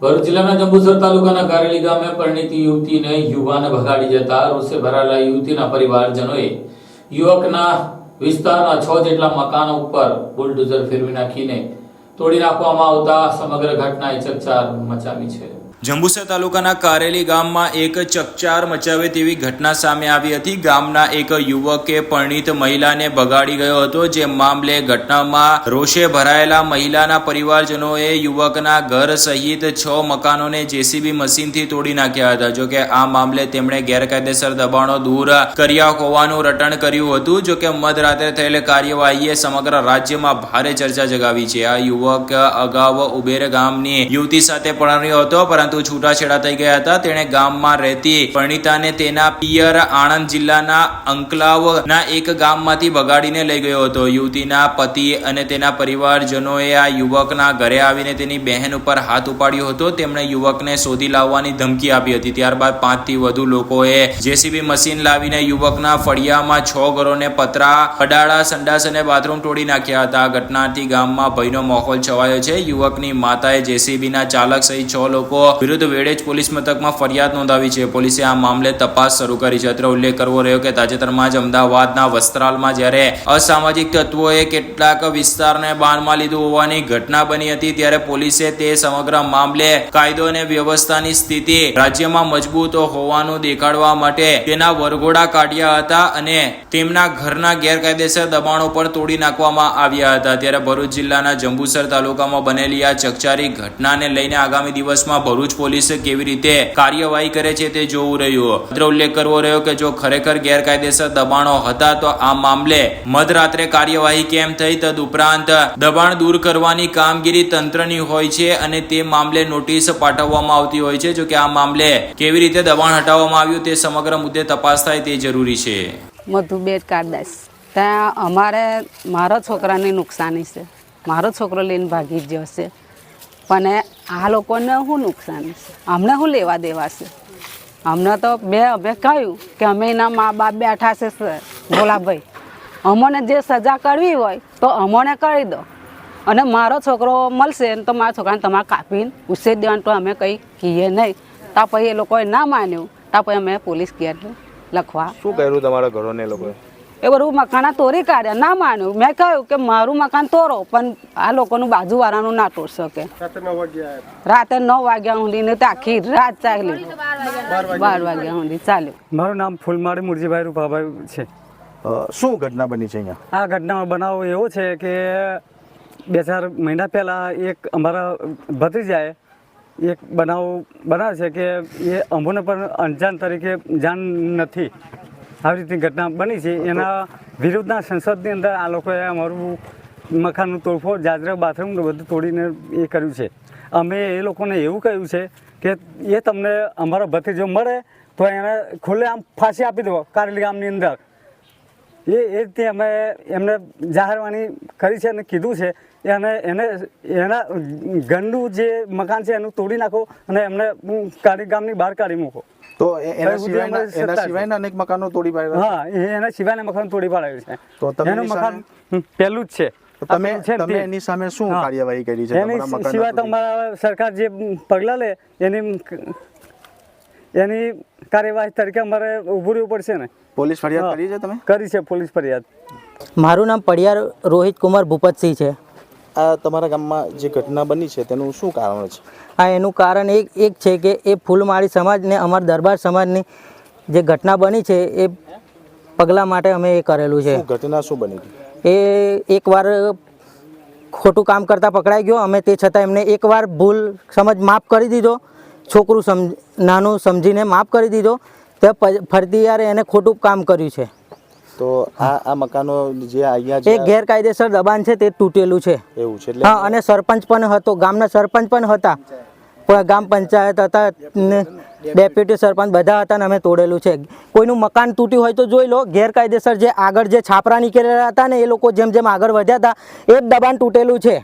ભરૂચ જિલ્લાના જંબુસર તાલુકાના કારેલી ગામે પરિણીતી યુવતીને યુવાને ભગાડી જતા રોષે ભરાયેલા યુવતીના પરિવારજનોએ યુવકના વિસ્તારના છ જેટલા મકાનો ઉપર બુલડોઝર ફેરવી નાખીને તોડી નાખવામાં આવતા સમગ્ર ઘટનાએ ચકચાર મચાવી છે. જંબુસર તાલુકાના કારેલી ગામમાં એક ચકચાર મચાવે તેવી ઘટના સામે આવી હતી. ગામના એક યુવકે પરિણીત મહિલાને ભગાડી ગયો હતો, જે મામલે ઘટનામાં રોષે ભરાયેલા મહિલાના પરિવારજનોએ યુવકના ઘર સહિત છ મકાનોને જેસીબી મશીનથી તોડી નાખ્યા હતા. જો કે આ મામલે તેમણે ગેરકાયદેસર દબાણો દૂર કર્યા હોવાનું રટણ કર્યું હતું. જો કે મધરાત્રે થયેલ કાર્યવાહીએ સમગ્ર રાજ્યમાં ભારે ચર્ચા જગાવી છે. આ યુવક અગાઉ ઉબેર ગામની યુવતી સાથે પરણ્યો હતો, પરંતુ છૂટાછેડા થઈ ગયા હતા. તેણે ગામમાં રહેતી પરણિતાને તેના પિયર આણંદ જિલ્લાના અંકલાવના એક ગામમાંથી ભગાડીને લઈ ગયો હતો. યુવતીના પતિ અને તેના પરિવારજનોએ આ યુવકના ઘરે આવીને તેની બહેન ઉપર હાથ ઉપાડ્યો હતો. તેમણે યુવકને શોધી લાવવાની ધમકી આપી હતી. ત્યારબાદ પાંચથી વધુ લોકોએ જેસીબી મશીન લાવીને યુવકના ફળિયામાં છ ઘરોને પતરા અડાળા સંડાસ અને બાથરૂમ તોડી નાખ્યા હતા. આ ઘટનાથી ગામમાં ભયનો માહોલ છવાયો છે. યુવકની માતાએ જેસીબીના ચાલક સહિત છ લોકો વિરુદ્ધ વેડેજ પોલીસ મથકમાં ફરિયાદ નોંધાવી છે. પોલીસે આ મામલે તપાસ શરૂ કરી છે. અત્રે ઉલ્લેખ કરવો રહ્યો કે તાજેતરમાં જ અમદાવાદના વસ્ત્રાલમાં જ્યારે અસામાજિક તત્વોએ કેટલાક વિસ્તારને બાનમાં લીધું હોવાની ઘટના બની હતી, ત્યારે પોલીસે તે સમગ્ર મામલે કાયદો અને વ્યવસ્થાની સ્થિતિ રાજ્યમાં મજબૂત હોવાનું દેખાડવા માટે તેના વરઘોડા કાઢ્યા હતા અને તેમના ઘરના ગેરકાયદેસર દબાણો પણ તોડી નાખવામાં આવ્યા હતા. ત્યારે ભરૂચ જિલ્લાના જંબુસર તાલુકામાં બનેલી આ ચકચારી ઘટનાને લઈને આગામી દિવસમાં ભરૂચ પોલીસ કેવી રીતે કાર્યવાહી કરે છે તે જોવું રહ્યું. અત્રે ઉલ્લેખ કરવો રહ્યો કે જો ખરેખર ગેરકાયદેસર દબાણો હતા તો આ મામલે મધરાત્રે કાર્યવાહી કેમ થઈ તદુપરાંત દબાણ દૂર કરવાની કામગીરી તંત્રની હોય છે અને તે મામલે નોટિસ પાઠવવામાં આવતી હોય છે. જો કે આ મામલે કેવી રીતે દબાણ હટાવવામાં આવ્યું તે સમગ્ર મુદ્દે તપાસ થાય તે જરૂરી છે. મધુબેન કારદાસ, ત્યાં અમારે મારા છોકરાને નુકસાની છે. મારો છોકરો લઈને ભાગી જશે પણ આ લોકોને શું નુકસાન છે? અમને શું લેવા દેવા છે? અમને તો બે અમે કહ્યું કે અમે એના મા બાપ બેઠા છે ભોલાભાઈ. અમોને જે સજા કરવી હોય તો અમોને કરી દો. અને મારો છોકરો મળશે ને તો મારા છોકરાને તમારે કાપીને ઉછેર દેવાનું તો અમે કંઈ કહીએ નહીં. તા પછી એ લોકોએ ના માન્યું. તા પછી અમે પોલીસ કેર લખવા શું કર્યું તમારા ઘરોને લોકોએ? એ બધું મકાના તોરી કાઢ્યા ના માન્યું. મેં કહ્યું કે મારું મકાન તોરો પણ આ લોકોનું બાજુવાળાનું ના તોડ શકે. રાતે નવ વાગ્યા સુધી ને આખી રાત ચાલી. બાર વાગ્યા સુધી. ચાલ્યું મારું નામ ફૂલમાળી મુરજીભાઈ રૂપાભાઈ છે. શું ઘટના બની છે અહીંયા? આ ઘટનામાં બનાવ એવો છે કે બે ચાર મહિના પહેલાં એક અમારા ભત્રીજાએ એક બનાવ બનાવે છે કે એ અમોને પણ અંજાન તરીકે જાણ નથી. આવી રીતની ઘટના બની છે. એના વિરુદ્ધના સંસદની અંદર આ લોકોએ અમારું મકાનનું તોડફોડ જાજરા બાથરૂમ બધું તોડીને એ કર્યું છે. અમે એ લોકોને એવું કહ્યું છે કે એ તમને અમારો ભત્રીજો મળે તો એને ખુલ્લે આમ ફાંસી આપી દો કારેલી ગામની અંદર. એ એ રીતે અમે એમને જાહેરવાણી કરી છે અને કીધું છે એને એને એના ગંદુ જે મકાન છે એનું તોડી નાખો અને એમને કાળી ગામની બહાર કાઢી મૂકો. તો એના સિવાયના એના સિવાયના અનેક મકાનો તોડી પાડ્યા હા એના સિવાયના મકાન તોડી પાડાયું છે. તો તમે એનું મકાન પહેલું જ છે. તમે છે તમે એની સામે શું કાર્યવાહી કરી છે એની સિવાય અમારા સરકાર જે પગલાં લે એની એની કાર્યવાહી તરીકે અમારે ઊભું રહેવું પડશે ને. પોલીસ ફરિયાદ કરી છે તમે? કરી છે પોલીસ ફરિયાદ. મારું નામ પડિયાર રોહિત કુમાર ભૂપતસિંહ છે. આ તમારા ગામમાં જે ઘટના બની છે તેનું શું કારણ છે? આ એનું કારણ એક એક છે કે એ ફૂલમાળી સમાજને અમારા દરબાર સમાજની જે ઘટના બની છે એ પગલાં માટે અમે એ કરેલું છે. ઘટના શું બની એ એકવાર ખોટું કામ કરતા પકડાઈ ગયો. અમે તે છતાં એમને એકવાર ભૂલ સમજ માફ કરી દીધો. છોકરું સમ નાનું સમજીને માફ કરી દીધો તે ફરતી યારે એને ખોટું કામ કર્યું છે. તો આ આ મકાનો જે અહીંયા જે ગેરકાયદેસર દબાણ છે તે તૂટેલું છે. એવું છે હા અને સરપંચ પણ હતો ગામના સરપંચ પણ હતા. પણ ગામ પંચાયત હતા ને ડેપ્યુટી સરપંચ બધા હતા ને અમે તોડેલું છે. કોઈનું મકાન તૂટ્યું હોય તો જોઈ લો ગેરકાયદેસર જે આગળ જે છાપરા નીકળેલા હતા ને એ લોકો જેમ જેમ આગળ વધ્યા હતા એ જ દબાણ તૂટેલું છે.